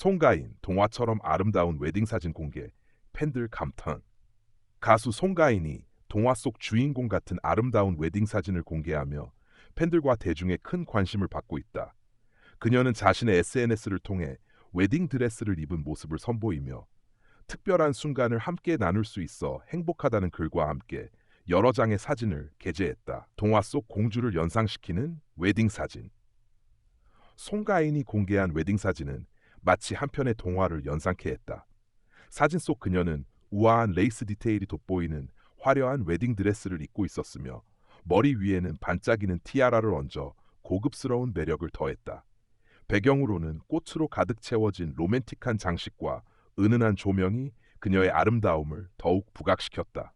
송가인 동화처럼 아름다운 웨딩 사진 공개 팬들 감탄 가수 송가인이 동화 속 주인공 같은 아름다운 웨딩 사진을 공개하며 팬들과 대중의 큰 관심을 받고 있다. 그녀는 자신의 SNS를 통해 웨딩 드레스를 입은 모습을 선보이며 특별한 순간을 함께 나눌 수 있어 행복하다는 글과 함께 여러 장의 사진을 게재했다. 동화 속 공주를 연상시키는 웨딩 사진. 송가인이 공개한 웨딩 사진은 마치 한 편의 동화를 연상케 했다. 사진 속 그녀는 우아한 레이스 디테일이 돋보이는 화려한 웨딩 드레스를 입고 있었으며 머리 위에는 반짝이는 티아라를 얹어 고급스러운 매력을 더했다. 배경으로는 꽃으로 가득 채워진 로맨틱한 장식과 은은한 조명이 그녀의 아름다움을 더욱 부각시켰다.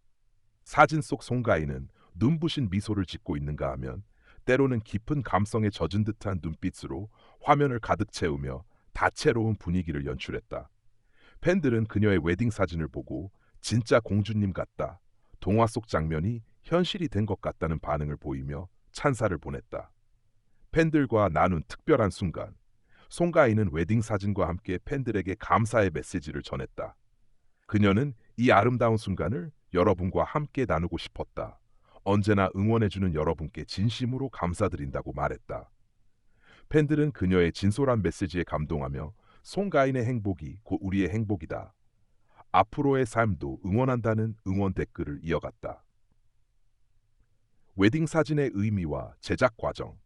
사진 속 송가인은 눈부신 미소를 짓고 있는가 하면 때로는 깊은 감성에 젖은 듯한 눈빛으로 화면을 가득 채우며 다채로운 분위기를 연출했다. 팬들은 그녀의 웨딩 사진을 보고 진짜 공주님 같다. 동화 속 장면이 현실이 된 것 같다는 반응을 보이며 찬사를 보냈다. 팬들과 나눈 특별한 순간, 송가인은 웨딩 사진과 함께 팬들에게 감사의 메시지를 전했다. 그녀는 이 아름다운 순간을 여러분과 함께 나누고 싶었다. 언제나 응원해주는 여러분께 진심으로 감사드린다고 말했다. 팬들은 그녀의 진솔한 메시지에 감동하며 송가인의 행복이 곧 우리의 행복이다. 앞으로의 삶도 응원한다는 응원 댓글을 이어갔다. 웨딩 사진의 의미와 제작 과정.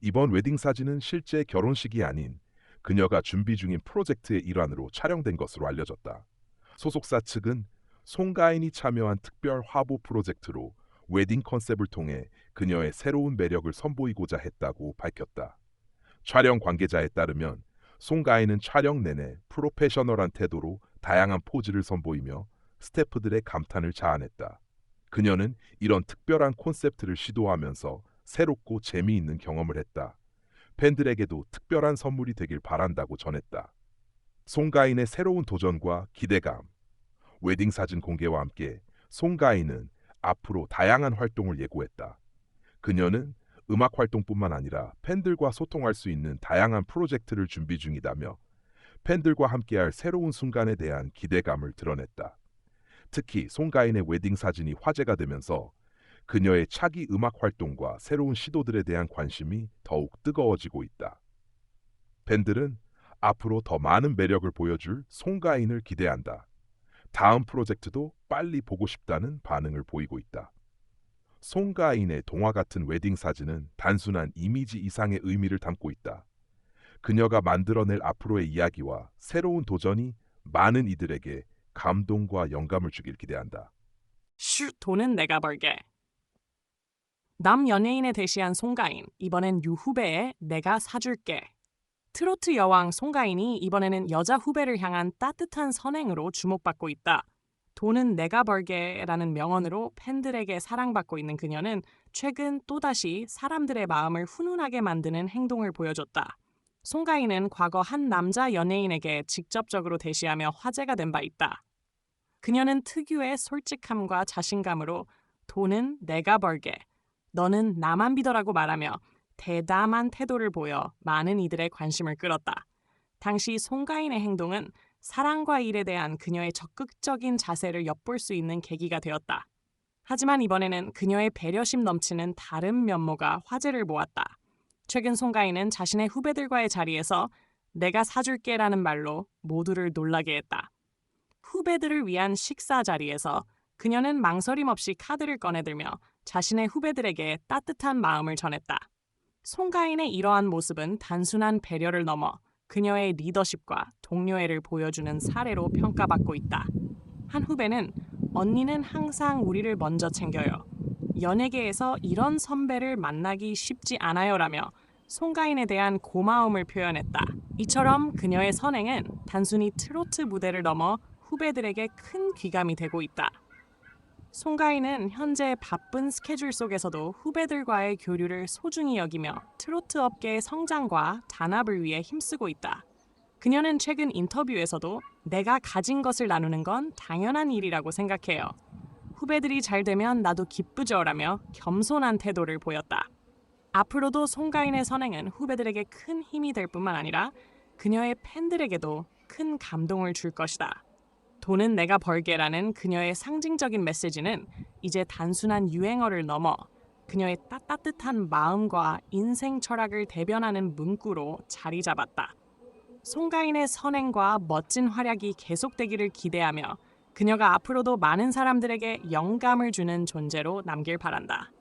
이번 웨딩 사진은 실제 결혼식이 아닌 그녀가 준비 중인 프로젝트의 일환으로 촬영된 것으로 알려졌다. 소속사 측은 송가인이 참여한 특별 화보 프로젝트로 웨딩 컨셉을 통해 그녀의 새로운 매력을 선보이고자 했다고 밝혔다. 촬영 관계자에 따르면 송가인은 촬영 내내 프로페셔널한 태도로 다양한 포즈를 선보이며 스태프들의 감탄을 자아냈다. 그녀는 이런 특별한 콘셉트를 시도하면서 새롭고 재미있는 경험을 했다. 팬들에게도 특별한 선물이 되길 바란다고 전했다. 송가인의 새로운 도전과 기대감. 웨딩 사진 공개와 함께 송가인은 앞으로 다양한 활동을 예고했다. 그녀는 음악 활동뿐만 아니라 팬들과 소통할 수 있는 다양한 프로젝트를 준비 중이다며 팬들과 함께할 새로운 순간에 대한 기대감을 드러냈다. 특히 송가인의 웨딩 사진이 화제가 되면서 그녀의 차기 음악 활동과 새로운 시도들에 대한 관심이 더욱 뜨거워지고 있다. 팬들은 앞으로 더 많은 매력을 보여줄 송가인을 기대한다. 다음 프로젝트도 빨리 보고 싶다는 반응을 보이고 있다. 송가인의 동화 같은 웨딩 사진은 단순한 이미지 이상의 의미를 담고 있다. 그녀가 만들어낼 앞으로의 이야기와 새로운 도전이 많은 이들에게 감동과 영감을 주길 기대한다. 슈 돈은 내가 벌게. 남 연예인에 대시한 송가인 이번엔 유 후배의 내가 사줄게. 트로트 여왕 송가인이 이번에는 여자 후배를 향한 따뜻한 선행으로 주목받고 있다. 돈은 내가 벌게 라는 명언으로 팬들에게 사랑받고 있는 그녀는 최근 또다시 사람들의 마음을 훈훈하게 만드는 행동을 보여줬다. 송가인은 과거 한 남자 연예인에게 직접적으로 대시하며 화제가 된 바 있다. 그녀는 특유의 솔직함과 자신감으로 돈은 내가 벌게, 너는 나만 믿어라고 말하며 대담한 태도를 보여 많은 이들의 관심을 끌었다. 당시 송가인의 행동은 사랑과 일에 대한 그녀의 적극적인 자세를 엿볼 수 있는 계기가 되었다. 하지만 이번에는 그녀의 배려심 넘치는 다른 면모가 화제를 모았다. 최근 송가인은 자신의 후배들과의 자리에서 내가 사줄게라는 말로 모두를 놀라게 했다. 후배들을 위한 식사 자리에서 그녀는 망설임 없이 카드를 꺼내들며 자신의 후배들에게 따뜻한 마음을 전했다. 송가인의 이러한 모습은 단순한 배려를 넘어 그녀의 리더십과 동료애를 보여주는 사례로 평가받고 있다. 한 후배는 언니는 항상 우리를 먼저 챙겨요. 연예계에서 이런 선배를 만나기 쉽지 않아요라며 송가인에 대한 고마움을 표현했다. 이처럼 그녀의 선행은 단순히 트로트 무대를 넘어 후배들에게 큰 귀감이 되고 있다. 송가인은 현재 바쁜 스케줄 속에서도 후배들과의 교류를 소중히 여기며 트로트 업계의 성장과 단합을 위해 힘쓰고 있다. 그녀는 최근 인터뷰에서도 내가 가진 것을 나누는 건 당연한 일이라고 생각해요. 후배들이 잘 되면 나도 기쁘죠라며 겸손한 태도를 보였다. 앞으로도 송가인의 선행은 후배들에게 큰 힘이 될 뿐만 아니라 그녀의 팬들에게도 큰 감동을 줄 것이다. 돈은 내가 벌게라는 그녀의 상징적인 메시지는 이제 단순한 유행어를 넘어 그녀의 따뜻한 마음과 인생 철학을 대변하는 문구로 자리 잡았다. 송가인의 선행과 멋진 활약이 계속되기를 기대하며 그녀가 앞으로도 많은 사람들에게 영감을 주는 존재로 남길 바란다.